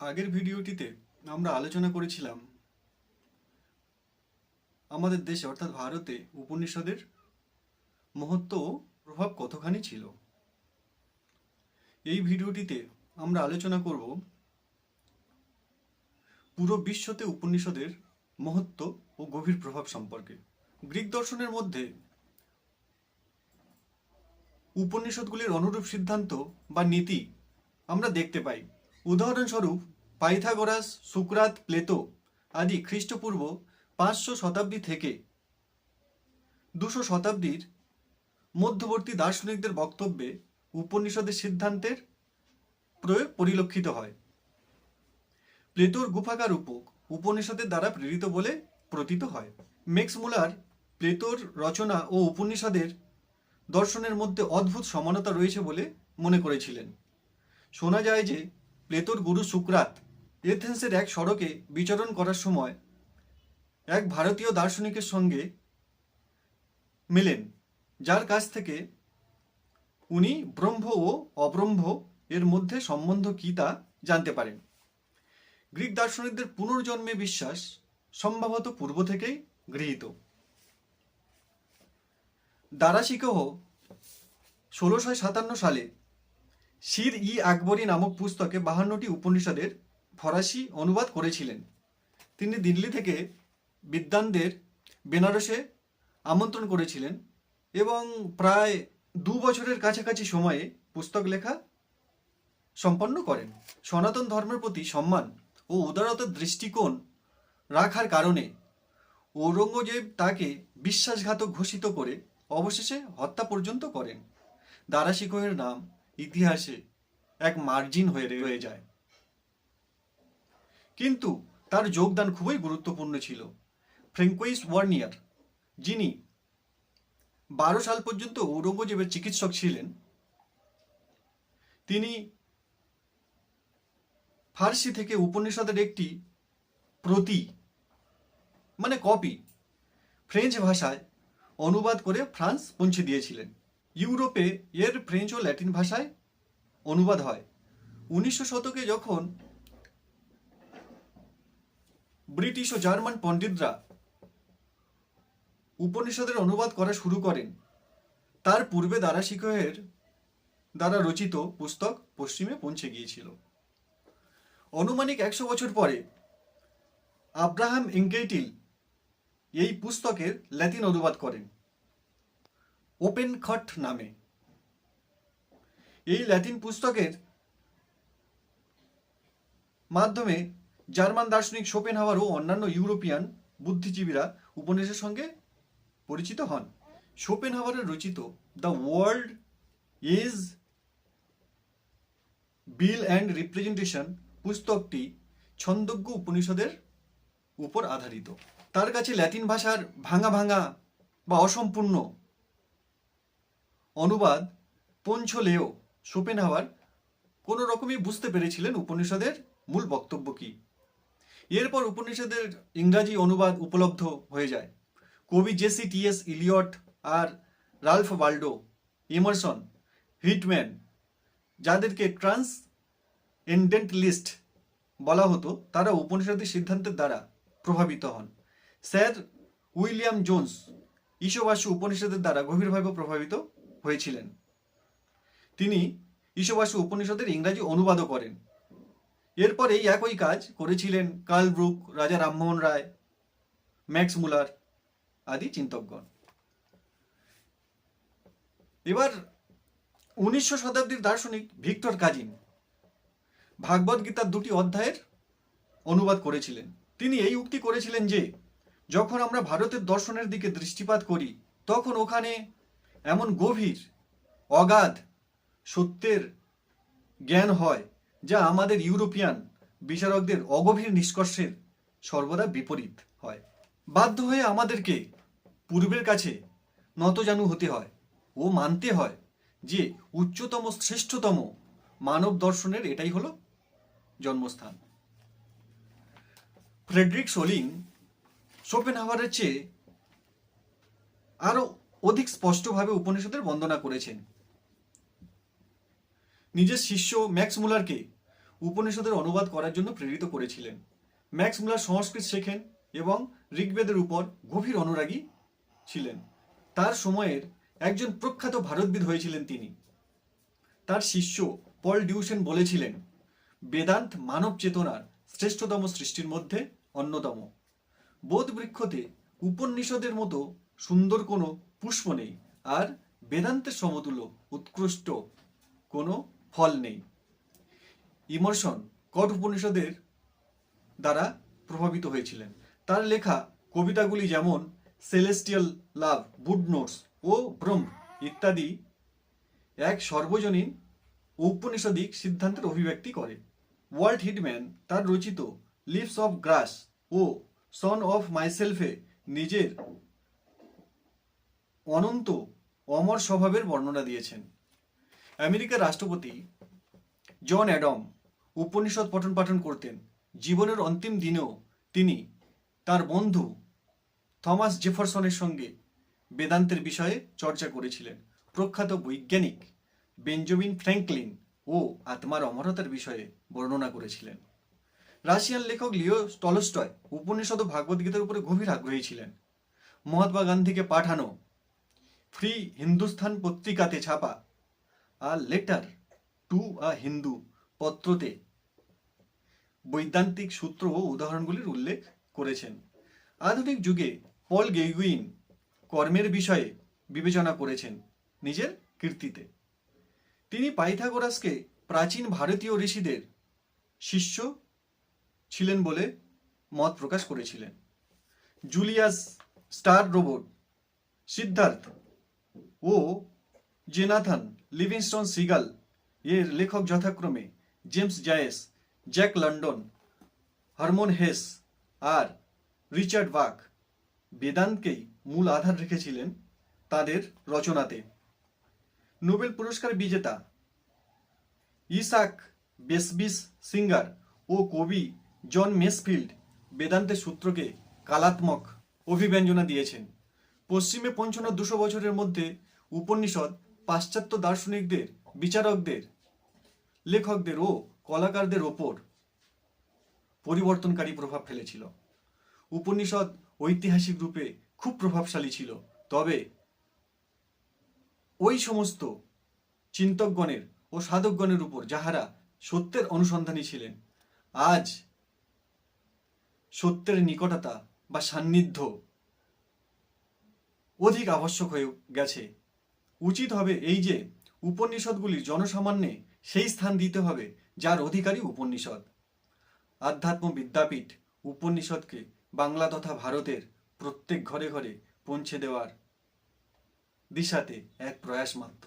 আগের ভিডিওটিতে আমরা আলোচনা করেছিলাম আমাদের দেশে, অর্থাৎ ভারতে উপনিষদের মহত্ব ও প্রভাব কতখানি ছিল? এই ভিডিওটিতে আমরা আলোচনা করব পুরো বিশ্বতে উপনিষদের মহত্ব ও গভীর প্রভাব সম্পর্কে। গ্রিক দর্শনের মধ্যে উপনিষদগুলির অনুরূপ সিদ্ধান্ত বা নীতি আমরা দেখতে পাই। উদাহরণস্বরূপ পাইথাগোরাস, সুকরাত, প্লেতো আদি খ্রিস্টপূর্ব পাঁচশো শতাব্দী থেকে দুশো শতাব্দীর মধ্যবর্তী দার্শনিকদের বক্তব্যে উপনিষদের সিদ্ধান্তের প্রয়োগ পরিলক্ষিত হয়। প্লেটোর গুফাকার রূপক উপনিষদের দ্বারা প্রেরিত বলে প্রতীত হয়। মেক্স মুলার প্লেটোর রচনা ও উপনিষদের দর্শনের মধ্যে অদ্ভুত সমানতা রয়েছে বলে মনে করেছিলেন। শোনা যায় যে প্লেটোর গুরু সুকরাত এথেন্সের এক সড়কে বিচরণ করার সময় এক ভারতীয় দার্শনিকের সঙ্গে মেলেন, যার কাছ থেকে উনি ব্রহ্ম ও অব্রহ্ম এর মধ্যে সম্বন্ধ কী তা জানতে পারেন। গ্রিক দার্শনিকদের পুনর্জন্মে বিশ্বাস সম্ভবত পূর্ব থেকেই গৃহীত। দারাশিকহ ষোলোশো সাতান্ন সালে শির ই আকবরী নামক পুস্তকে বাহান্নটি উপনিষদের ফরাসি অনুবাদ করেছিলেন। তিনি দিল্লি থেকে বিদ্বানদের বেনারসে আমন্ত্রণ করেছিলেন এবং প্রায় দু বছরের কাছাকাছি সময়ে পুস্তক লেখা সম্পন্ন করেন। সনাতন ধর্মের প্রতি সম্মান ও উদারতার দৃষ্টিকোণ রাখার কারণে ঔরঙ্গজেব তাকে বিশ্বাসঘাতক ঘোষিত করে অবশেষে হত্যা পর্যন্ত করেন। দারাশিকোহের নাম ইতিহাসে এক মার্জিন হয়ে রয়ে যায়। কিন্তু তার যোগদান খুবই গুরুত্বপূর্ণ ছিল। ফ্রেঙ্কুইস ওয়ার্নিয়ার, যিনি বারো সাল পর্যন্ত ঔরঙ্গজেবের চিকিৎসক ছিলেন, তিনি ফার্সি থেকে উপনিষদের একটি প্রতি মানে কপি, ফ্রেঞ্চ ভাষায় অনুবাদ করে ফ্রান্স পৌঁছে দিয়েছিলেন। ইউরোপে এর ফ্রেঞ্চ ও ল্যাটিন ভাষায় অনুবাদ হয়। উনিশশো শতকে যখন ব্রিটিশ ও জার্মান পণ্ডিতরা উপনিষদের অনুবাদ করা শুরু করেন, তার পূর্বে দ্বারা দারাশিকহের দ্বারা রচিত পুস্তক পশ্চিমে পৌঁছে গিয়েছিল। অনুমানিক একশো বছর পরে আব্রাহাম ইঙ্কেটিল এই পুস্তকের ল্যাটিন অনুবাদ করেন। ওপেন খট নামে। এই ল্যাটিন পুস্তকের মাধ্যমে জার্মান দার্শনিক সোপেন হাওয়ার ও অন্যান্য ইউরোপিয়ান বুদ্ধিজীবীরা উপনিষদের সঙ্গে পরিচিত হন। সোপেন হাওয়ারের রচিত the world is will and representation পুস্তকটি ছন্দজ্ঞ উপনিষদের উপর আধারিত। তার কাছে ল্যাটিন ভাষার ভাঙা ভাঙা বা অসম্পূর্ণ অনুবাদ পঞ্চলেও শোপেনহাওয়ার কোনো রকমই বুঝতে পেরেছিলেন উপনিষদের মূল বক্তব্য কী। এরপর উপনিষদের ইংরাজি অনুবাদ উপলব্ধ হয়ে যায়। কবি জেসি টিএস ইলিয়ট আর রালফ বাল্ডো, ইমারসন, হিটম্যান, যাদেরকে ট্রান্স এন্ডেন্ট লিস্ট বলা হতো, তারা উপনিষদের সিদ্ধান্তের দ্বারা প্রভাবিত হন। স্যার উইলিয়াম জোন্স ঈশবাসু উপনিষদের দ্বারা গভীরভাবে প্রভাবিত হয়েছিলেন। তিনি ঈশবাসু উপনিষদের ইংরাজি অনুবাদও করেন। এরপর এই একই কাজ করেছিলেন কার্ল ব্রুক রাজা রামমোহন রায়, ম্যাক্স মুলার আদি চিন্তকগণ। এবার উনিশশো শতাব্দীর দার্শনিক ভিক্টর কাজিন ভাগবত গীতার দুটি অধ্যায়ের অনুবাদ করেছিলেন। তিনি এই উক্তি করেছিলেন যে, যখন আমরা ভারতের দর্শনের দিকে দৃষ্টিপাত করি, তখন ওখানে এমন গভীর, অগাধ সত্যের জ্ঞান হয় যা আমাদের ইউরোপিয়ান বিচারকদের অগভীর নিষ্কর্ষের সর্বদা বিপরীত হয়। বাধ্য হয়ে আমাদেরকে পূর্বের কাছে নতজানু হতে হয় ও মানতে হয় যে উচ্চতম, শ্রেষ্ঠতম মানব দর্শনের এটাই হলো জন্মস্থান। ফ্রেডরিক সোলিং, শোপেনহাওয়ারের চেয়ে আরও অধিক স্পষ্টভাবে উপনিষদের বন্দনা করেছেন। নিজের শিষ্য ম্যাক্স মুলারকে উপনিষদের অনুবাদ করার জন্য প্রেরিত করেছিলেন। ম্যাক্স মুলার সংস্কৃত শেখেন এবং ঋগ্বেদের উপর গভীর অনুরাগী ছিলেন। তার সময়ের একজন প্রখ্যাত ভারতবিদ হয়েছিলেন তিনি। তার শিষ্য পল ডিউসেন বলেছিলেন, বেদান্ত মানব চেতনার শ্রেষ্ঠতম সৃষ্টির মধ্যে অন্যতম। বোধ বৃক্ষতে উপনিষদের মতো সুন্দর কোনো পুষ্প নেই আর বেদান্তের সমতুল্য উৎকৃষ্ট কোনো ফল নেই। ইমর্শন কট উপনিষদের দ্বারা প্রভাবিত হয়েছিলেন। তার লেখা কবিতাগুলি যেমন সেলেস্টিয়াল লাভ বুড নোটস ও ব্রহ্ম ইত্যাদি এক সর্বজনীন ঔপনিষদিক সিদ্ধান্তের অভিব্যক্তি করে। ওয়ার্ল্ড হিটম্যান তার রচিত লিভস অফ গ্রাস ও সন অফ মাইসেলফে নিজের অনন্ত অমর স্বভাবের বর্ণনা দিয়েছেন। আমেরিকার রাষ্ট্রপতি জন অ্যাডম উপনিষদ পঠন পাঠন করতেন। জীবনের অন্তিম দিনেও তিনি তার বন্ধু থমাস জেফারসনের সঙ্গে বেদান্তের বিষয়ে চর্চা করেছিলেন। প্রখ্যাত বৈজ্ঞানিক বেঞ্জামিন ফ্র্যাঙ্কলিন ও আত্মার অমরতার বিষয়ে বর্ণনা করেছিলেন। রাশিয়ান লেখক লিও টলস্টয় উপনিষদ ও ভাগবত গীতার উপরে গভীর আগ্রহী ছিলেন। মহাত্মা গান্ধীকে পাঠানো ফ্রি হিন্দুস্থান পত্রিকাতে ছাপা a letter to a Hindu পত্রতে বৈদান্তিক সূত্র ও উদাহরণগুলির উল্লেখ করেছেন। আধুনিক যুগে পল গেগুইন কর্মের বিষয়ে বিবেচনা করেছেন নিজের কীর্তিতে। তিনি পাইথাগোরাসকে প্রাচীন ভারতীয় ঋষিদের শিষ্য ছিলেন বলে মত প্রকাশ করেছিলেন। জুলিয়াস স্টার রোবট সিদ্ধার্থ ও জেনাথন লিভিংস্টন সিগাল এর লেখক যথাক্রমে James Joyce, Jack London, Hermann Hesse আর রিচার্ড বাক বেদান্তকেই মূল আধার রেখেছিলেন তাদের রচনাতে। নোবেল পুরস্কার বিজেতা ইসাক বেসবিস সিঙ্গার ও কবি জন মেসফিল্ড বেদান্তের সূত্রকে কালাত্মক অভিব্যঞ্জনা দিয়েছেন। পশ্চিমে পৌঁছানোর দুশো বছরের মধ্যে উপনিষদ, পাশ্চাত্য দার্শনিকদের, বিচারকদের, লেখকদের ও কলাকারদের ওপর পরিবর্তনকারী প্রভাব ফেলেছিল। উপনিষদ ঐতিহাসিক রূপে খুব প্রভাবশালী ছিল, তবে ওই সমস্ত চিন্তকগণের ও সাধকগণের উপর যাহারা সত্যের অনুসন্ধানী ছিলেন, আজ সত্যের নিকটতা বা সান্নিধ্য অধিক আবশ্যক হয়ে গেছে। উচিত হবে এই যে উপনিষদগুলি জনসামান্যে সেই স্থান দিতে হবে যার অধিকারী উপনিষদ। আধ্যাত্ম বিদ্যাপীঠ উপনিষদকে বাংলা তথা ভারতের প্রত্যেক ঘরে ঘরে পৌঁছে দেওয়ার দিশাতে এক প্রয়াস মাত্র।